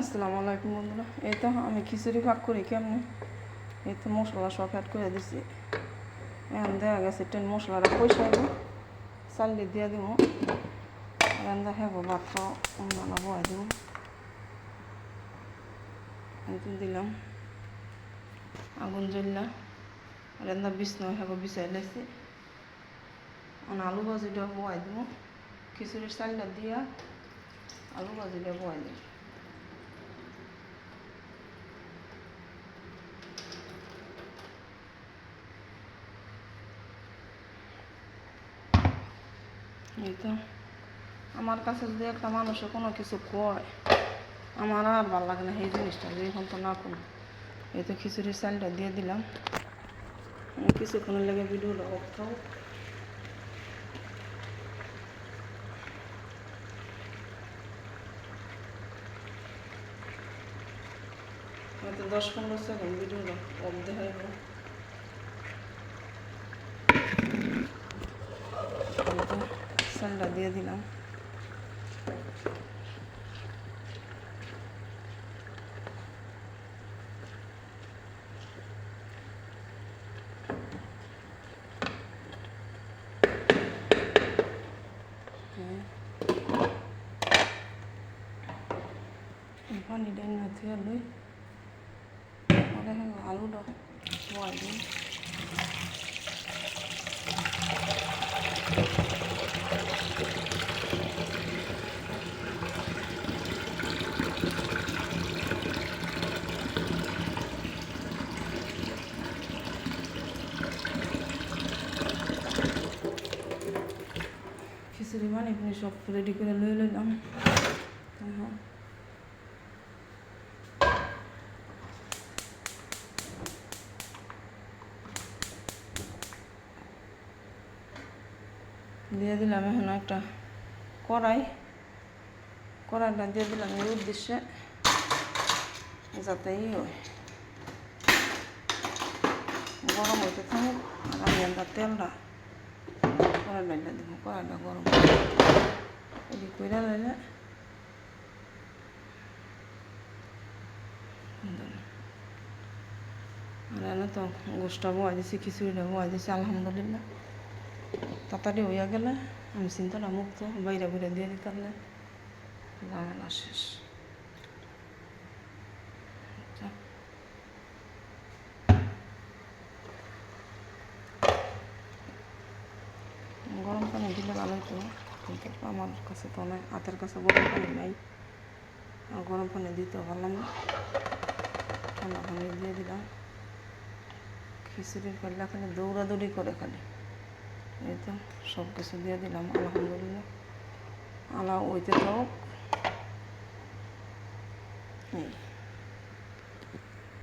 আসসালামু আলাইকুম বন্ধুরা। এই তো আমি খিচুড়ি ভাগ করি কেমনে? এই তো মশলা সব অ্যাড করে দিছি। এখন দেখা গেছে টেন মশলাটা পয়সা হইব চাল্লি দিয়ে দিব। এখন দেখা হব ভাতটা অন্যান্য বয় দিব। দিলাম আগুন জ্বললা। রেন্দা বিষ্ণু হব বিছাই লাইছি আলু ভাজিটা বয় দিব। খিচুড়ির চালটা দিয়া আলু ভাজিটা বয় দিব। এই তো। আমার কাছে যদি একটা মানুষে কোনো কিছু কয়, আমার আর ভালো লাগে না, এই জিনিসটা যে এখন তো না কোনো। এই তো খিচুড়ির চালটা দিয়ে দিলাম। কিছুক্ষণের লেগে ভিডিওটা অফ হয়তো দশ পনেরো সেকেন্ড ভিডিওটা অফ দেখাইব। চালটা দিয়ে দিলাম হ্যাঁ। পানি ডাইন না থেকে লই ওটা আলুটা বয় দিন খিচুড়ি মানে এখানে সব রেডি করে লই লইলাম হ্যাঁ দিয়ে দিলাম এখন একটা কড়াই কড়াইটা দিয়ে দিলাম এই উদ্দেশ্যে যাতে ই হয় গরম হইতে থাকুক আর আমি একটা তেলটা কড়াই ডাইলা দিব কড়াইটা গরম এদিক করে লাইলে আর তো গোষ্ঠটা বয় দিছি খিচুড়িটা বয় দিছি আলহামদুলিল্লাহ তাড়াতাড়ি হইয়া গেলে আমি চিন্তাটা মুক্ত বাইরে বাইরে দিয়ে দিতাম না ঝামেলা শেষ গরম পানি দিলে ভালো হতো কিন্তু আমার কাছে তো অনেক হাতের কাছে গরম পানি নাই। আর গরম পানি দিতে পারলাম না। ঠান্ডা পানি দিয়ে দিলাম। খিচুড়ি পাল্লা খালি দৌড়াদৌড়ি করে খালি। এই তো সব কিছু দিয়ে দিলাম, আলহামদুলিল্লাহ। আলা ওইতে থাক এই।